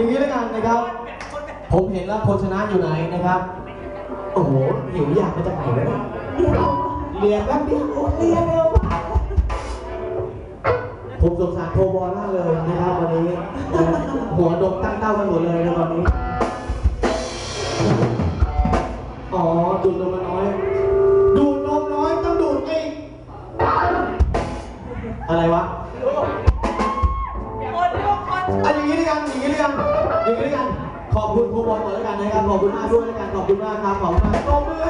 อย่างนี้แล้วกันนะครับ ผมเห็นแล้วคนชนะอยู่ไหนนะครับ โอ้โหหิวอยากมาจากไหนเล้เนี่ยเรียนแป๊บเดียวเรียนเร็วผมสงสารโทบอลมากเลยนะครับวันนี้ หัวดกตั้งเต้ากันหมดเลยนะวันนี้ อ๋อดูดนมน้อย ดูดนมน้อยต้องดูดอีกอะไรวะ อันอย่างนี้ด้วยกันอย่างนี้ด้วยกันอย่างนี้ด้วยกัน ขอบคุณครูบอลก่อนแล้วกันนะครับ ขอบคุณมากด้วยแล้วกัน ขอบคุณมากครับ ขอบคุณมากตบมือ